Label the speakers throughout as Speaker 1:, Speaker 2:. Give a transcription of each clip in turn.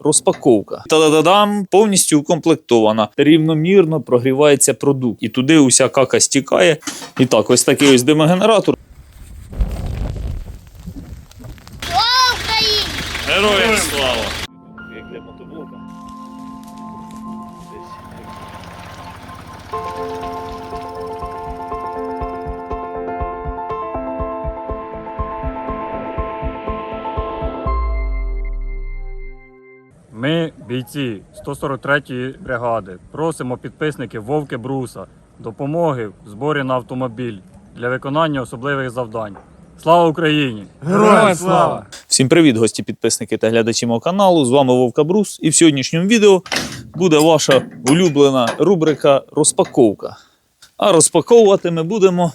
Speaker 1: розпаковка. Та-да-да-дам, повністю укомплектована. Рівномірно прогрівається продукт. І туди уся кака стікає. І так, ось такий ось димогенератор. Героям слава!
Speaker 2: Бійці 143-ї бригади, просимо підписників Вовки Бруса допомоги в зборі на автомобіль для виконання особливих завдань. Слава Україні!
Speaker 3: Героям слава!
Speaker 1: Всім привіт, гості, підписники та глядачі мого каналу. З вами Вовка Брус. І в сьогоднішньому відео буде ваша улюблена рубрика розпаковка. А розпаковувати ми будемо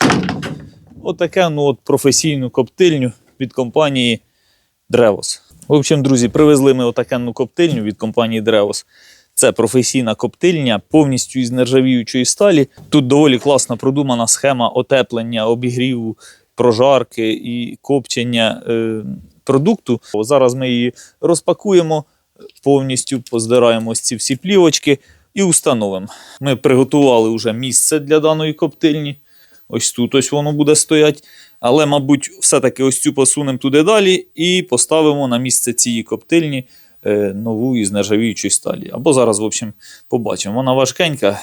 Speaker 1: отаке ну, от професійну коптильню від компанії Древос. В общем, друзі, привезли ми отакенну коптильню від компанії Древос. Це професійна коптильня повністю із нержавіючої сталі. Тут доволі класна продумана схема отеплення, обігріву, прожарки і копчення е, продукту. Зараз ми її розпакуємо повністю, поздираємо ось ці всі плівочки і установимо. Ми приготували вже місце для даної коптильні. Ось тут ось воно буде стояти. Але, мабуть, все-таки ось цю посунемо туди далі і поставимо на місце цієї коптильні е, нову із нержавіючої сталі. Або зараз, в общем, побачимо. Вона важкенька,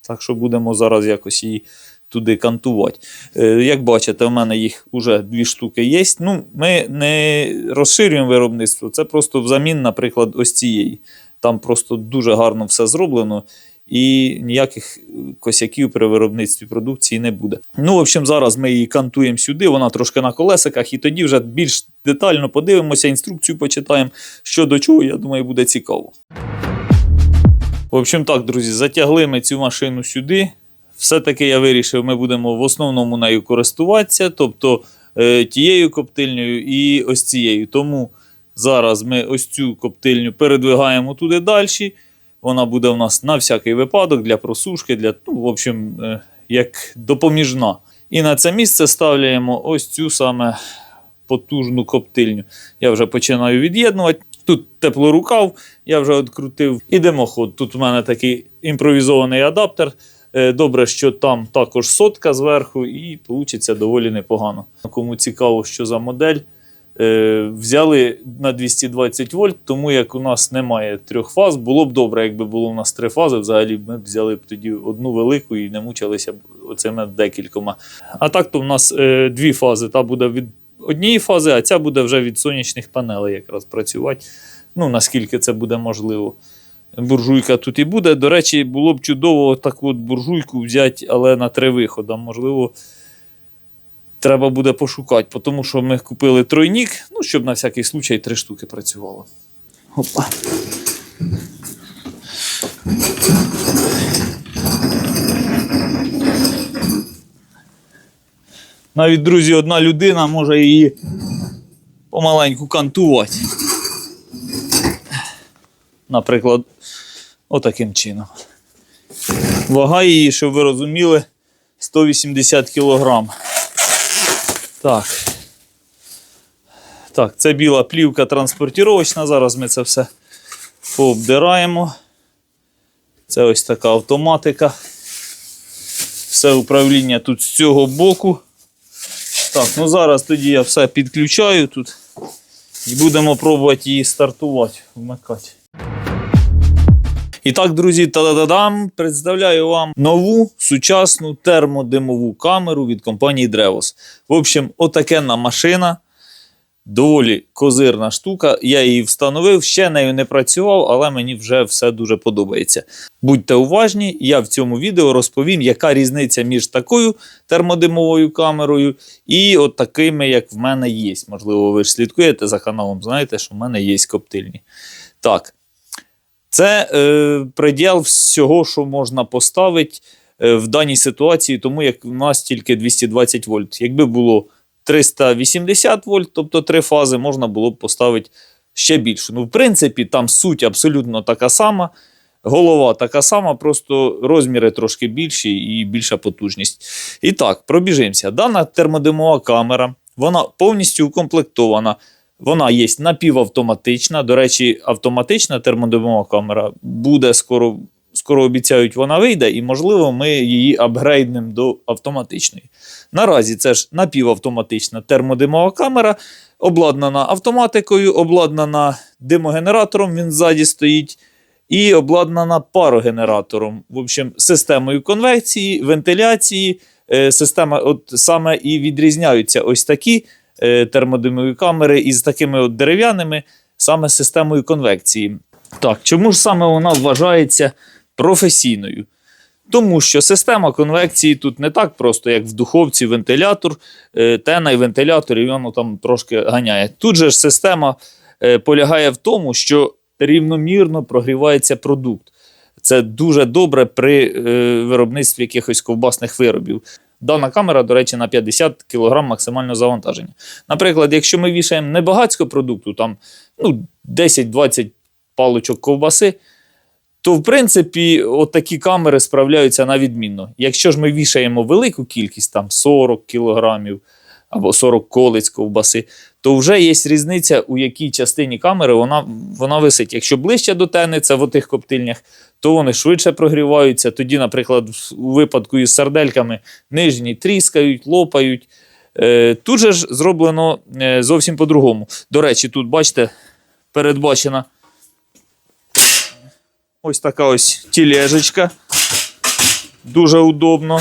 Speaker 1: так що будемо зараз якось її туди кантувати. Е, як бачите, в мене їх вже дві штуки є. Ну, ми не розширюємо виробництво, це просто взамін, наприклад, ось цієї. Там просто дуже гарно все зроблено. І ніяких косяків при виробництві продукції не буде. Ну, в общем, зараз ми її кантуємо сюди, вона трошки на колесиках, і тоді вже більш детально подивимося, інструкцію почитаємо, що до чого, я думаю, буде цікаво. В общем, так, друзі, затягли ми цю машину сюди. Все-таки я вирішив, ми будемо в основному нею користуватися, тобто е, тією коптильнею і ось цією. Тому зараз ми ось цю коптильню передвигаємо туди далі. Вона буде у нас на всякий випадок для просушки, для, ну, в общем, е, як допоміжна. І на це місце ставляємо ось цю саме потужну коптильню. Я вже починаю від'єднувати. Тут теплорукав, я вже відкрутив. І димоход. Тут у мене такий імпровізований адаптер. Е, Добре, що там також сотка зверху, і вийде доволі непогано. Кому цікаво, що за модель. Е, Взяли на 220 вольт, тому як у нас немає трьох фаз, було б добре, якби було у нас три фази. Взагалі ми б взяли б тоді одну велику і не мучилися б оцими декількома. А так то в нас е, дві фази. Та буде від однієї фази, а ця буде вже від сонячних панелей якраз працювати. Ну, наскільки це буде можливо. Буржуйка тут і буде. До речі, було б чудово таку от буржуйку взяти, але на три виходи. Можливо, треба буде пошукати, тому що ми купили тройнік, ну, щоб на всякий случай три штуки працювало. Опа. Навіть, друзі, одна людина може її помаленьку кантувати. Наприклад, отаким чином. Вага її, щоб ви розуміли, 180 кг. Так. Так, це біла плівка транспортіровочна. Зараз ми це все пообдираємо. Це ось така автоматика. Все управління тут з цього боку. Так, ну зараз тоді я все підключаю тут і будемо пробувати її стартувати, вмикати. І так, друзі, та-да-да-дам, представляю вам нову сучасну термодимову камеру від компанії Drevos. В общем, отакенна машина. Доволі козирна штука. Я її встановив, ще нею не працював, але мені вже все дуже подобається. Будьте уважні, я в цьому відео розповім, яка різниця між такою термодимовою камерою і от такими, як в мене є. Можливо, ви ж слідкуєте за каналом, знаєте, що в мене є коптильні. Так. Це е, приділ всього, що можна поставити е, в даній ситуації, тому як у нас тільки 220 вольт. Якби було 380 вольт, тобто три фази, можна було б поставити ще більше. Ну, в принципі, там суть абсолютно така сама. Голова така сама, просто розміри трошки більші і більша потужність. І так, пробіжимося. Дана термодимова камера, вона повністю укомплектована Вона є напівавтоматична. До речі, автоматична термодимова камера буде скоро, скоро обіцяють, вона вийде, і, можливо, ми її апгрейднемо до автоматичної. Наразі це ж напівавтоматична термодимова камера, обладнана автоматикою, обладнана димогенератором, він ззаді стоїть, і обладнана парогенератором. В общем, системою конвекції, вентиляції. Е, Система, от саме і відрізняються ось такі термодимові камери із такими от дерев'яними, саме системою конвекції. Так, чому ж саме вона вважається професійною? Тому що система конвекції тут не так просто, як в духовці вентилятор, е, тена і вентилятор, і воно там трошки ганяє. Тут же ж система е, полягає в тому, що рівномірно прогрівається продукт. Це дуже добре при е, виробництві якихось ковбасних виробів. Дана камера, до речі, на 50 кг максимального завантаження. Наприклад, якщо ми вішаємо небагацько продукту, там ну, 10-20 паличок ковбаси, то в принципі от такі камери справляються на відмінно. Якщо ж ми вішаємо велику кількість, там 40 кілограмів або 40 колець ковбаси, то вже є різниця, у якій частині камери вона, вона висить. Якщо ближче до тени, це в отих коптильнях, то вони швидше прогріваються. Тоді, наприклад, у випадку із сардельками нижні тріскають, лопають. Е, тут же ж зроблено е, зовсім по-другому. До речі, тут, бачите, передбачена ось така ось тілежечка. Дуже удобно.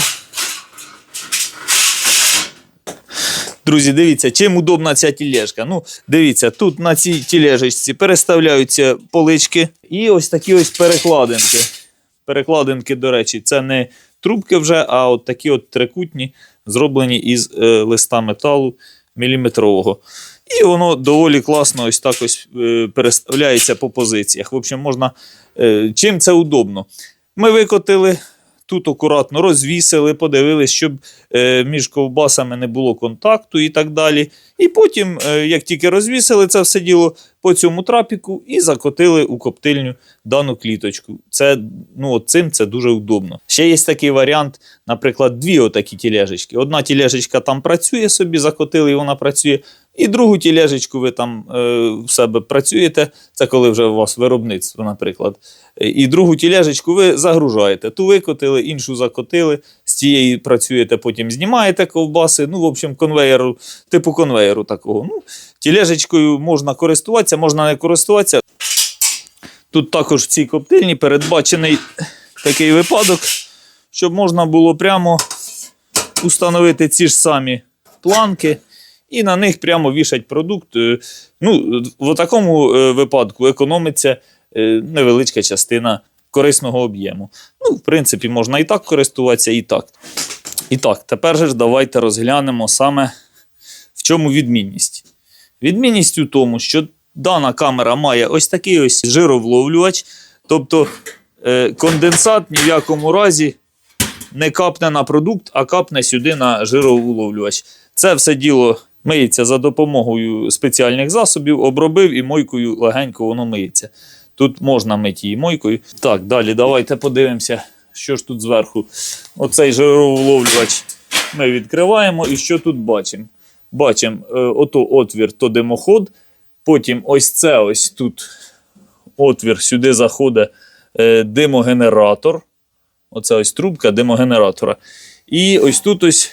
Speaker 1: Друзі, дивіться, чим удобна ця тілежка. Ну, дивіться, тут на цій тілежечці переставляються полички і ось такі ось перекладинки. Перекладинки, до речі, це не трубки вже, а от такі от трикутні, зроблені із е, листа металу міліметрового. І воно доволі класно ось так ось е, переставляється по позиціях. В общем, можна. Е, чим це удобно? Ми викотили. Тут акуратно розвісили, подивились, щоб е, між ковбасами не було контакту і так далі. І потім, е, як тільки розвісили це все діло по цьому трапіку і закотили у коптильню дану кліточку. Це, ну, цим це дуже удобно. Ще є такий варіант, наприклад, дві отакі тілежечки. Одна тілежечка там працює собі, закотили, і вона працює. І другу тілежечку ви там е, в себе працюєте. Це коли вже у вас виробництво, наприклад. Е, І другу тілежечку ви загружаєте. Ту викотили, іншу закотили, з цієї працюєте, потім знімаєте ковбаси. Ну, в общем, конвеєру, типу конвеєру такого. Ну, тілежечкою можна користуватися, можна не користуватися. Тут також в цій коптильні передбачений такий випадок, щоб можна було прямо установити ці ж самі планки і на них прямо вішать продукт. Е, Ну, в такому е, випадку економиться е, невеличка частина корисного об'єму. Ну, в принципі, можна і так користуватися, і так. І так, тепер же ж давайте розглянемо саме в чому відмінність. Відмінність у тому, що дана камера має ось такий ось жировловлювач, тобто конденсат ні в якому разі не капне на продукт, а капне сюди на жировуловлювач. Це все діло миється за допомогою спеціальних засобів, обробив і мойкою легенько воно миється. Тут можна мити її мойкою. Так, далі давайте подивимося, що ж тут зверху. Оцей жировуловлювач ми відкриваємо і що тут бачимо? Бачимо е, ото отвір, то димоход. Потім ось це ось тут отвір, сюди заходить е, димогенератор. Оце ось трубка димогенератора. І ось тут ось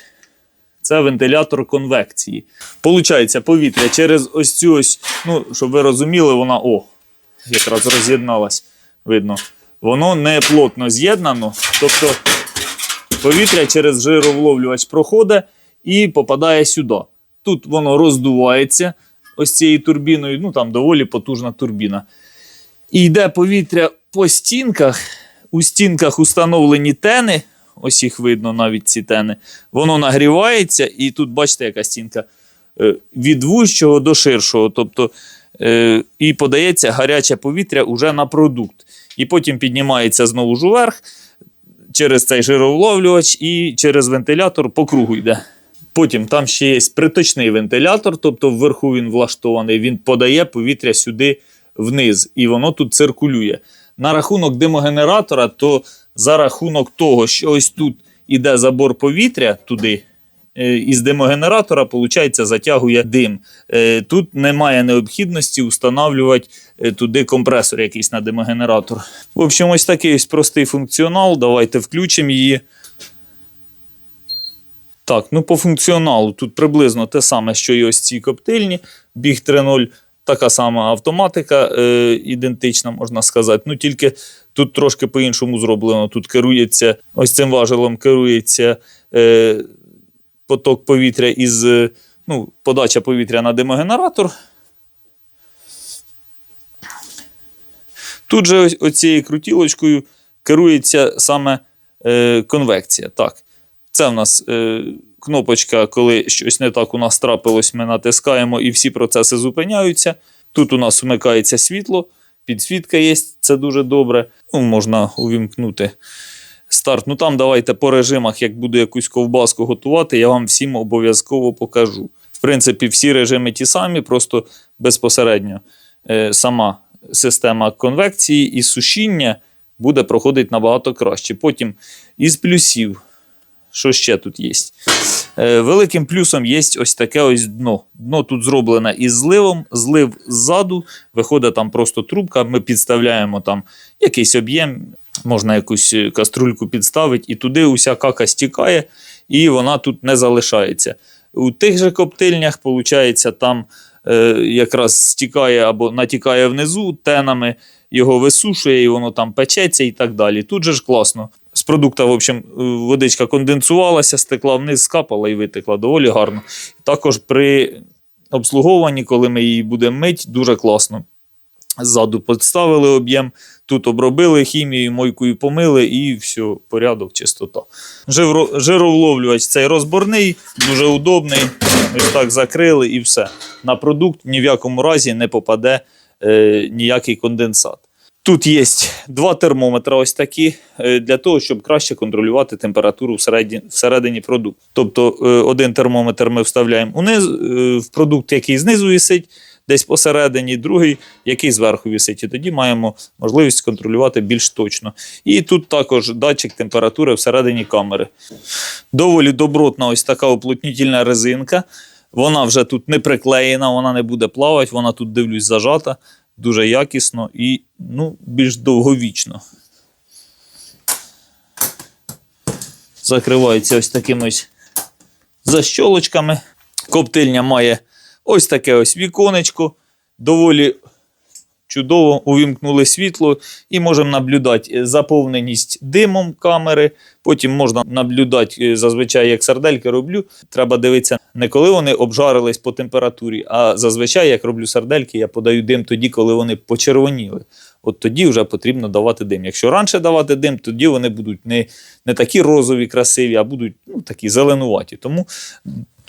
Speaker 1: це вентилятор конвекції. Получається, повітря через ось цю ось, ну, щоб ви розуміли, вона о, якраз роз'єдналась. Видно. Воно не плотно з'єднано. Тобто повітря через жировловлювач проходить і попадає сюди. Тут воно роздувається ось цією турбіною, ну там доволі потужна турбіна. І йде повітря по стінках. У стінках установлені тени, ось їх видно навіть ці тени. Воно нагрівається, і тут бачите, яка стінка е, від вужчого до ширшого. Тобто, е, і подається гаряче повітря уже на продукт. І потім піднімається знову ж уверх через цей жировловлювач і через вентилятор по кругу йде. Потім там ще є приточний вентилятор, тобто вверху він влаштований, він подає повітря сюди вниз, і воно тут циркулює. На рахунок димогенератора, то за рахунок того, що ось тут іде забор повітря туди, е, із димогенератора, виходить, затягує дим. Е, Тут немає необхідності встановлювати е, туди компресор якийсь на димогенератор. В общем, ось такий ось простий функціонал. Давайте включимо її. Так, ну по функціоналу тут приблизно те саме, що і ось ці коптильні. Біг 3.0, така сама автоматика, е, ідентична, можна сказати. Ну тільки тут трошки по-іншому зроблено. Тут керується, ось цим важелом керується е, поток повітря із е, ну, подача повітря на димогенератор. Тут же ось оцією крутілочкою керується саме е, конвекція. Так. Це в нас е, кнопочка, коли щось не так у нас трапилось, ми натискаємо і всі процеси зупиняються. Тут у нас вмикається світло, підсвітка є, це дуже добре. Ну, можна увімкнути старт. Ну там давайте по режимах, як буду якусь ковбаску готувати, я вам всім обов'язково покажу. В принципі, всі режими ті самі, просто безпосередньо е, сама система конвекції і сушіння буде проходити набагато краще. Потім із плюсів. Що ще тут є? Е, великим плюсом є ось таке ось дно. Дно тут зроблене із зливом, злив ззаду, виходить там просто трубка, ми підставляємо там якийсь об'єм, можна якусь е, каструльку підставити, і туди уся кака стікає, і вона тут не залишається. У тих же коптильнях, виходить, там е, якраз стікає або натікає внизу тенами, його висушує, і воно там печеться і так далі. Тут же ж класно. З продукту, в общем, е, водичка конденсувалася, стекла вниз, скапала і витекла доволі гарно. Також при обслуговуванні, коли ми її будемо мити, дуже класно. Ззаду підставили об'єм, тут обробили хімією, мойкою помили і все, порядок, чистота. Жиро, жировловлювач цей розборний, дуже удобний. Ось так закрили і все. На продукт ні в якому разі не попаде е, ніякий конденсат. Тут є два термометри, ось такі, е, для того, щоб краще контролювати температуру всередині, продукту. Тобто е, один термометр ми вставляємо униз, е, в продукт, який знизу висить, десь посередині, другий, який зверху висить. І тоді маємо можливість контролювати більш точно. І тут також датчик температури всередині камери. Доволі добротна ось така уплотнітельна резинка. Вона вже тут не приклеєна, вона не буде плавати, вона тут, дивлюсь, зажата дуже якісно і ну, більш довговічно. Закривається ось такими ось защолочками. Коптильня має ось таке ось віконечко. Доволі чудово увімкнули світло і можемо наблюдати заповненість димом камери. Потім можна наблюдати, е, зазвичай, як сардельки роблю. Треба дивитися не коли вони обжарились по температурі, а зазвичай, як роблю сардельки, я подаю дим тоді, коли вони почервоніли. От тоді вже потрібно давати дим. Якщо раніше давати дим, тоді вони будуть не, не такі розові, красиві, а будуть ну, такі зеленуваті. Тому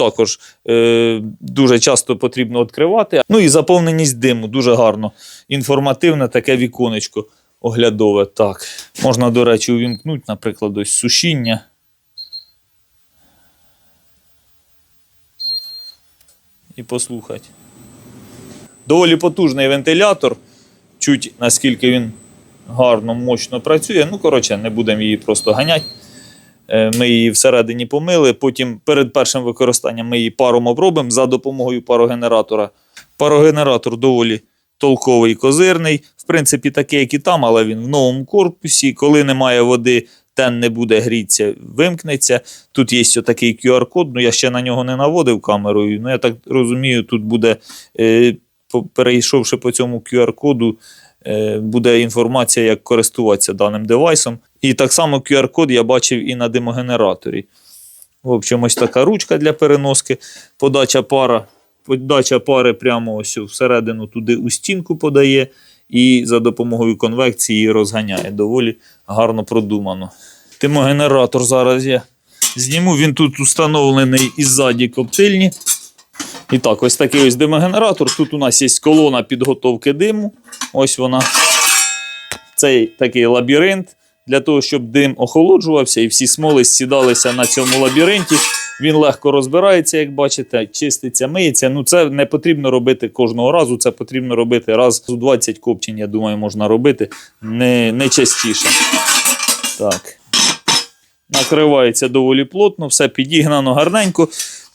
Speaker 1: також е, дуже часто потрібно відкривати. Ну і заповненість диму дуже гарно. Інформативне таке віконечко оглядове. Так. Можна, до речі, увімкнути, наприклад, ось сушіння. І послухати. Доволі потужний вентилятор. Чуть наскільки він гарно, мощно працює. Ну, коротше, не будемо її просто ганяти. Е, Ми її всередині помили. Потім перед першим використанням ми її паром обробимо за допомогою парогенератора. Парогенератор доволі толковий козирний. В принципі, такий, як і там, але він в новому корпусі. Коли немає води, тен не буде грітися, вимкнеться. Тут є такий QR-код, ну я ще на нього не наводив камерою. Ну, я так розумію, тут буде, е, перейшовши по цьому QR-коду, е, буде інформація, як користуватися даним девайсом. І так само QR-код я бачив і на димогенераторі. В общем, ось така ручка для переноски. Подача пара. Подача пари прямо ось всередину туди у стінку подає і за допомогою конвекції розганяє. Доволі гарно продумано. Димогенератор зараз я зніму. Він тут установлений іззаді коптильні. І так, ось такий ось димогенератор. Тут у нас є колона підготовки диму. Ось вона. Цей такий лабіринт. Для того, щоб дим охолоджувався і всі смоли сідалися на цьому лабіринті. Він легко розбирається, як бачите, чиститься, миється. Ну, це не потрібно робити кожного разу. Це потрібно робити раз у 20 копчень, я думаю, можна робити не, не частіше. Так. накривається доволі плотно, все підігнано гарненько.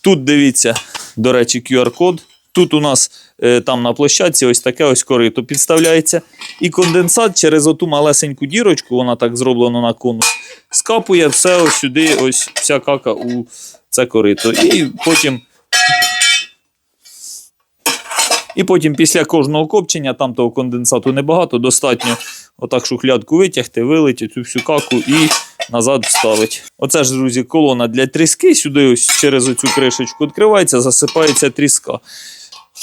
Speaker 1: Тут дивіться, до речі, QR-код. Тут у нас е, там на площадці ось таке ось корито підставляється. І конденсат через оту малесеньку дірочку, вона так зроблена на конус, скапує все ось сюди, ось вся кака у це корито. І потім. І потім після кожного копчення, там того конденсату небагато, достатньо отак шухлядку витягти, вилити цю всю каку і назад вставити. Оце ж, друзі, колона для тріски. Сюди ось через оцю кришечку відкривається, засипається тріска.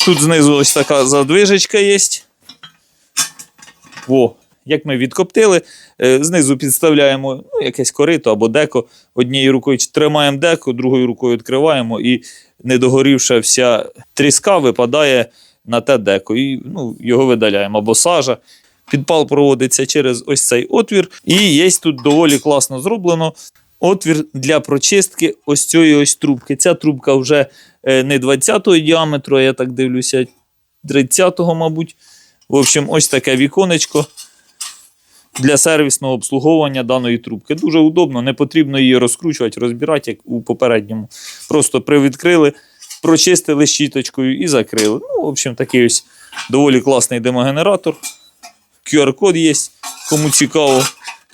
Speaker 1: Тут знизу ось така задвижечка є. Во, як ми відкоптили, е, знизу підставляємо ну, якесь корито або деко. Однією рукою тримаємо деко, другою рукою відкриваємо і недогорівша вся тріска випадає на те деко. І ну, його видаляємо або сажа. Підпал проводиться через ось цей отвір. І є тут доволі класно зроблено отвір для прочистки ось цієї ось трубки. Ця трубка вже е, не 20-го діаметру, а я так дивлюся, 30-го, мабуть. В общем, ось таке віконечко для сервісного обслуговування даної трубки. Дуже удобно, не потрібно її розкручувати, розбирати, як у попередньому. Просто привідкрили, прочистили щіточкою і закрили. Ну, в общем, такий ось доволі класний демогенератор. QR-код є. Кому цікаво,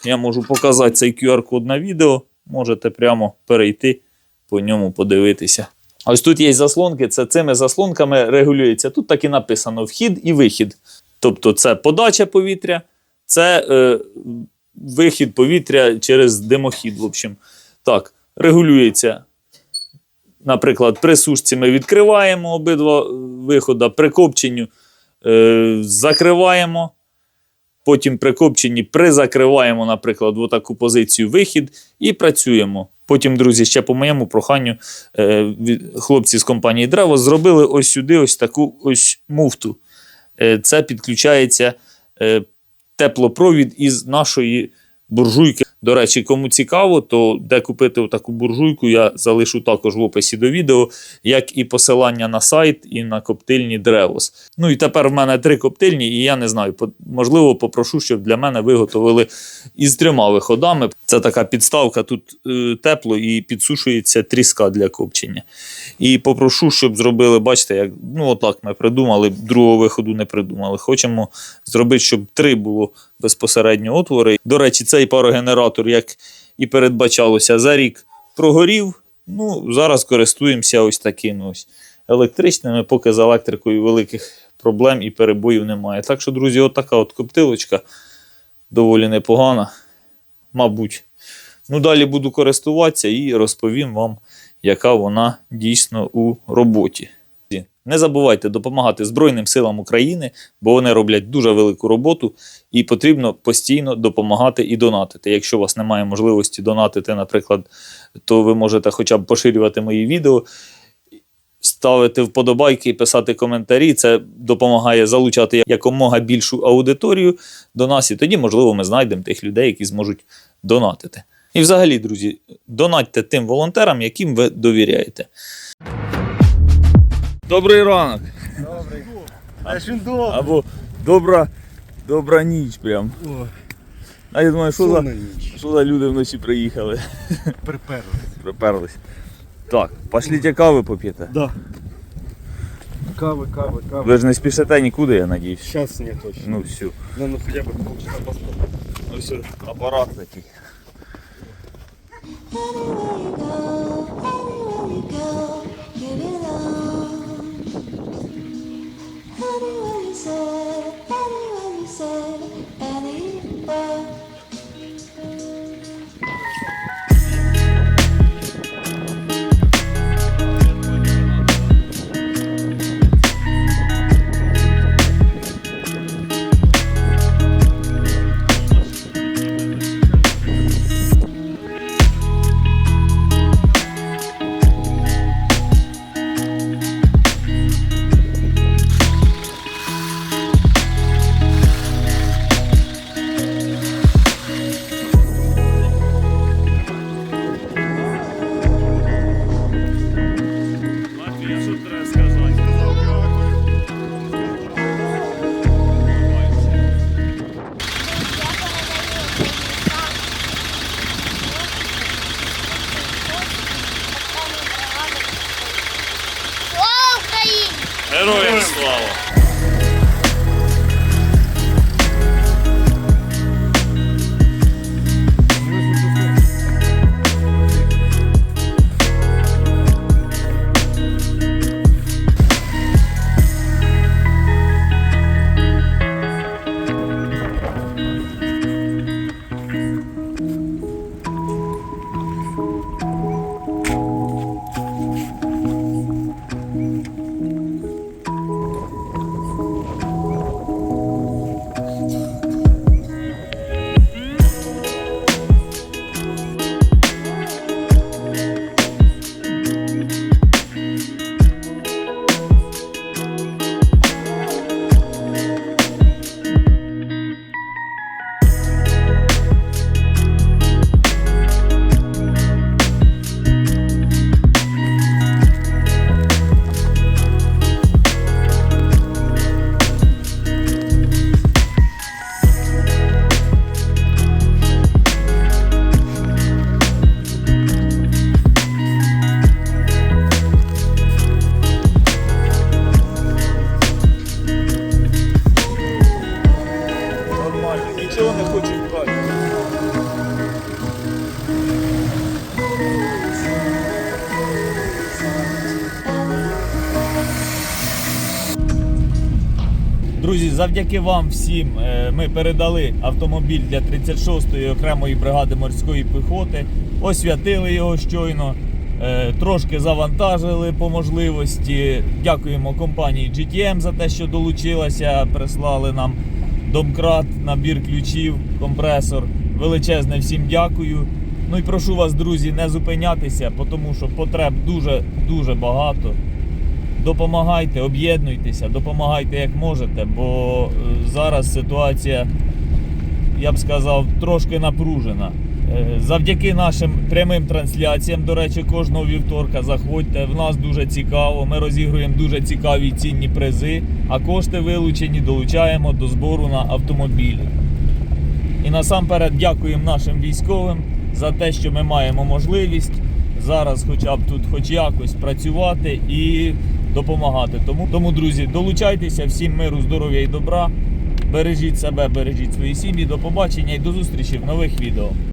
Speaker 1: я можу показати цей QR-код на відео. Можете прямо перейти по ньому подивитися. Ось тут є заслонки, це цими заслонками регулюється. Тут так і написано вхід і вихід. Тобто це подача повітря, це е, вихід повітря через димохід. В общем. Так, регулюється. Наприклад, при сушці ми відкриваємо обидва виходи, при копченню е, закриваємо. Потім при копченні призакриваємо, наприклад, в таку позицію вихід і працюємо. Потім, друзі, ще по моєму проханню, е, хлопці з компанії Древо зробили ось сюди ось таку ось муфту. Е, це підключається е, теплопровід із нашої буржуйки. До речі, кому цікаво, то де купити таку буржуйку, я залишу також в описі до відео, як і посилання на сайт і на коптильні Древос. Ну і тепер в мене три коптильні, і я не знаю, можливо, попрошу, щоб для мене виготовили із трьома виходами. Це така підставка, тут е, тепло і підсушується тріска для копчення. І попрошу, щоб зробили, бачите, як ну отак ми придумали, другого виходу не придумали. Хочемо зробити, щоб три було безпосередньо отвори. До речі, цей парогенератор, як і передбачалося, за рік прогорів. Ну, зараз користуємося ось такими ось електричними, поки з електрикою великих проблем і перебоїв немає. Так що, друзі, от така от коптилочка доволі непогана, мабуть. Ну, далі буду користуватися і розповім вам, яка вона дійсно у роботі. Не забувайте допомагати Збройним силам України, бо вони роблять дуже велику роботу і потрібно постійно допомагати і донатити. Якщо у вас немає можливості донатити, наприклад, то ви можете хоча б поширювати мої відео, ставити вподобайки писати коментарі. Це допомагає залучати якомога більшу аудиторію до нас, і тоді, можливо, ми знайдемо тих людей, які зможуть донатити. І взагалі, друзі, донатьте тим волонтерам, яким ви довіряєте. Добрий ранок.
Speaker 3: Добрий. А ж він добрий.
Speaker 1: Або добра, добра ніч прям.
Speaker 3: О,
Speaker 1: А я думаю, що за, що за люди вночі приїхали,
Speaker 3: Приперли.
Speaker 1: приперлись. Так, пошліть кави поп'єте.
Speaker 3: Да. Кави, кави, кави.
Speaker 1: Ви ж не спішите нікуди, я надіюсь.
Speaker 3: Сейчас не точно.
Speaker 1: Ну все.
Speaker 3: Ну, ну хоча б полчаса поспати.
Speaker 1: Ось апарат такий.
Speaker 4: Anywhere you say, anywhere you say, anywhere.
Speaker 1: Завдяки вам всім е, ми передали автомобіль для 36-ї окремої бригади морської піхоти, освятили його щойно, е, трошки завантажили по можливості. Дякуємо компанії GTM за те, що долучилася, прислали нам домкрат, набір ключів, компресор. Величезне всім дякую. Ну і прошу вас, друзі, не зупинятися, тому що потреб дуже дуже багато. Допомагайте, об'єднуйтеся, допомагайте як можете, бо е, зараз ситуація, я б сказав, трошки напружена. Е, Завдяки нашим прямим трансляціям, до речі, кожного вівторка заходьте. В нас дуже цікаво. Ми розігруємо дуже цікаві і цінні призи, а кошти вилучені долучаємо до збору на автомобілі. І насамперед дякуємо нашим військовим за те, що ми маємо можливість зараз, хоча б тут, хоч якось працювати і допомагати. Тому, тому друзі, долучайтеся, всім миру, здоров'я і добра. Бережіть себе, бережіть свої сім'ї. До побачення і до зустрічі в нових відео.